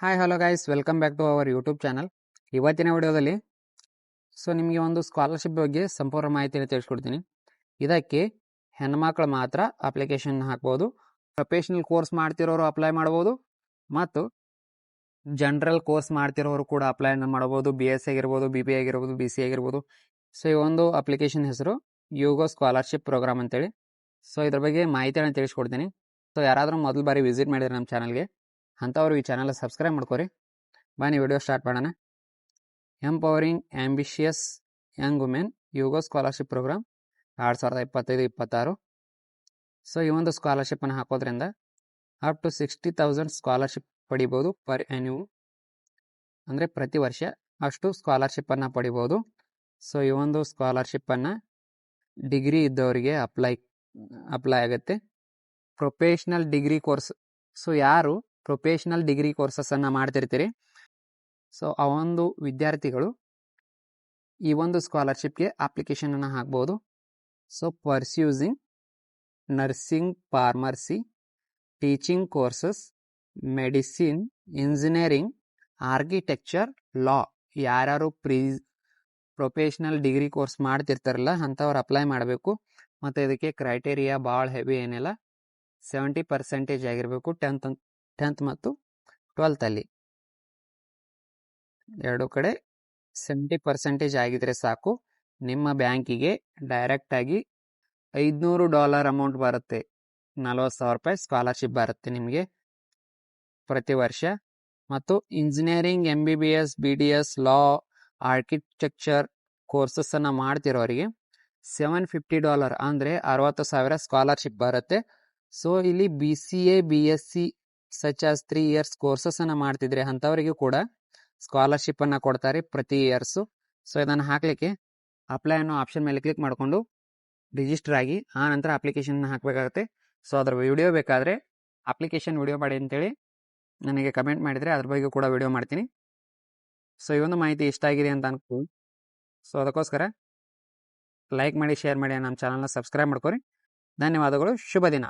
Hi hello guys welcome back to our YouTube channel ಇವತ್ತಿನ ವಿಡಿಯೋದಲ್ಲಿ so ನಿಮಗೆ ಒಂದು ಸ್ಕಾಲರ್ಶಿಪ್ ಬಗ್ಗೆ ಸಂಪೂರ್ಣ ಮಾಹಿತಿಯನ್ನು ತಿಳಿಸ್ಕೊಡ್ತೀನಿ. ಇದಕ್ಕೆ ಹೆಣ್ಮಕ್ಳು ಮಾತ್ರ ಅಪ್ಲಿಕೇಶನ್ ಹಾಕ್ಬೋದು. ಪ್ರೊಫೆಷ್ನಲ್ ಕೋರ್ಸ್ ಮಾಡ್ತಿರೋರು ಅಪ್ಲೈ ಮಾಡ್ಬೋದು. ಮತ್ತು ಜನರಲ್ ಕೋರ್ಸ್ ಮಾಡ್ತಿರೋರು ಕೂಡ ಅಪ್ಲೈ ಮಾಡ್ಬೋದು. ಬಿ ಎಸ್ ಆಗಿರ್ಬೋದು ಬಿ ಬಿ ಆಗಿರ್ಬೋದು ಬಿ ಸಿ ಆಗಿರ್ಬೋದು. ಸೊ ಈ ಒಂದು ಅಪ್ಲಿಕೇಶನ್ ಹೆಸರು ಯೋಗೋ ಸ್ಕಾಲರ್ಶಿಪ್ ಪ್ರೋಗ್ರಾಮ್ ಅಂತೇಳಿ. ಸೊ ಇದ್ರ ಬಗ್ಗೆ ಮಾಹಿತಿಯನ್ನು ತಿಳಿಸ್ಕೊಡ್ತೀನಿ. ಸೊ ಯಾರಾದರೂ ಮೊದಲು ಬಾರಿ ವಿಸಿಟ್ ಮಾಡಿದ್ರೆ ನಮ್ಮ ಚಾನಲ್ಗೆ ಅಂಥವ್ರು ಈ ಚಾನಲ್ ಸಬ್ಸ್ಕ್ರೈಬ್ ಮಾಡ್ಕೊರಿ. ಬನ್ನಿ ವಿಡಿಯೋ ಸ್ಟಾರ್ಟ್ ಮಾಡೋಣ. Empowering ambitious young women YOGO scholarship program ಎರಡು ಸಾವಿರದ ಇಪ್ಪತ್ತೈದು, ಇಪ್ಪತ್ತಾರು. ಸೊ ಈ ಒಂದು ಸ್ಕಾಲರ್ಶಿಪ್ಪನ್ನು ಹಾಕೋದ್ರಿಂದ up to sixty thousand scholarship ಪಡಿಬೋದು ಪರ್ ಆ್ಯನ್ಯೂ ಅಂದರೆ ಪ್ರತಿ ವರ್ಷ ಅಷ್ಟು ಸ್ಕಾಲರ್ಶಿಪ್ಪನ್ನು ಪಡಿಬೋದು. ಸೊ ಈ ಒಂದು ಸ್ಕಾಲರ್ಶಿಪ್ಪನ್ನು ಡಿಗ್ರಿ ಇದ್ದವರಿಗೆ ಅಪ್ಲೈ ಅಪ್ಲೈ ಆಗುತ್ತೆ. ಪ್ರೊಫೆಷ್ನಲ್ ಡಿಗ್ರಿ ಕೋರ್ಸ್ ಸೊ ಯಾರು ಪ್ರೊಫೆಷ್ನಲ್ ಡಿಗ್ರಿ ಕೋರ್ಸಸನ್ನು ಮಾಡ್ತಿರ್ತೀರಿ. ಸೊ, ಆ ಒಂದು ವಿದ್ಯಾರ್ಥಿಗಳು ಈ ಒಂದು ಸ್ಕಾಲರ್ಶಿಪ್ಗೆ ಅಪ್ಲಿಕೇಶನನ್ನು ಹಾಕ್ಬೋದು. So pursuing nursing pharmacy teaching courses medicine engineering architecture law ಯಾರ್ಯಾರು ಪ್ರೀ ಪ್ರೊಫೆಷ್ನಲ್ ಡಿಗ್ರಿ ಕೋರ್ಸ್ ಮಾಡ್ತಿರ್ತಾರಲ್ಲ, ಅಂಥವ್ರು ಅಪ್ಲೈ ಮಾಡಬೇಕು. ಮತ್ತು ಇದಕ್ಕೆ ಕ್ರೈಟೇರಿಯಾ ಭಾಳ ಹೆವಿ ಏನಿಲ್ಲ. ಸೆವೆಂಟಿ ಪರ್ಸೆಂಟೇಜ್ ಆಗಿರಬೇಕು ಟೆಂತ್ ಟೆಂತ್ ಮತ್ತು ಟ್ವೆಲ್ತಲ್ಲಿ ಎರಡು ಕಡೆ ಸೆವೆಂಟಿ ಪರ್ಸೆಂಟೇಜ್ ಆಗಿದ್ರೆ ಸಾಕು. ನಿಮ್ಮ ಬ್ಯಾಂಕಿಗೆ ಡೈರೆಕ್ಟಾಗಿ ಐದುನೂರು ಡಾಲರ್ ಅಮೌಂಟ್ ಬರುತ್ತೆ. ನಲ್ವತ್ತು ಸಾವಿರ ರೂಪಾಯಿ ಸ್ಕಾಲರ್ಶಿಪ್ ಬರುತ್ತೆ ನಿಮಗೆ. ಪ್ರತಿ ವರ್ಷ. ಮತ್ತು engineering M B B S B D S law architecture ಕೋರ್ಸಸ್ಸನ್ನು ಮಾಡ್ತಿರೋರಿಗೆ ಸೆವೆನ್ ಫಿಫ್ಟಿ ಡಾಲರ್ ಅಂದರೆ ಅರವತ್ತು ಸಾವಿರ ಸ್ಕಾಲರ್ಶಿಪ್ ಬರುತ್ತೆ. ಸೊ ಇಲ್ಲಿ B C A B S C such as three years ಕೋರ್ಸಸ್ಸನ್ನು ಮಾಡ್ತಿದ್ರೆ ಅಂಥವರಿಗೂ ಕೂಡ ಸ್ಕಾಲರ್ಶಿಪ್ಪನ್ನು ಕೊಡ್ತಾರೆ ಪ್ರತಿ ಇಯರ್ಸು ಸೊ ಇದನ್ನು ಹಾಕಲಿಕ್ಕೆ ಅಪ್ಲೈ ಅನ್ನೋ ಆಪ್ಷನ್ ಮೇಲೆ ಕ್ಲಿಕ್ ಮಾಡಿಕೊಂಡು ರಿಜಿಸ್ಟರ್ ಆಗಿ ಆ ನಂತರ ಅಪ್ಲಿಕೇಶನ್ ಹಾಕಬೇಕಾಗುತ್ತೆ. ಸೊ ಅದರ ವಿಡಿಯೋ ಬೇಕಾದರೆ ಅಪ್ಲಿಕೇಶನ್ ವಿಡಿಯೋ ಮಾಡಿ ಅಂತೇಳಿ ನನಗೆ ಕಮೆಂಟ್ ಮಾಡಿದರೆ ಅದ್ರ ಬಗ್ಗೆ ಕೂಡ ವಿಡಿಯೋ ಮಾಡ್ತೀನಿ. ಸೊ ಈ ಒಂದು ಮಾಹಿತಿ ಇಷ್ಟ ಆಗಿದೆ ಅಂತ ಅನ್ಕೋ ಸೊ ಅದಕ್ಕೋಸ್ಕರ ಲೈಕ್ ಮಾಡಿ ಶೇರ್ ಮಾಡಿ, ನಮ್ಮ ಚಾನಲ್ನ ಸಬ್ಸ್ಕ್ರೈಬ್ ಮಾಡ್ಕೊರಿ. ಧನ್ಯವಾದಗಳು. ಶುಭ ದಿನ.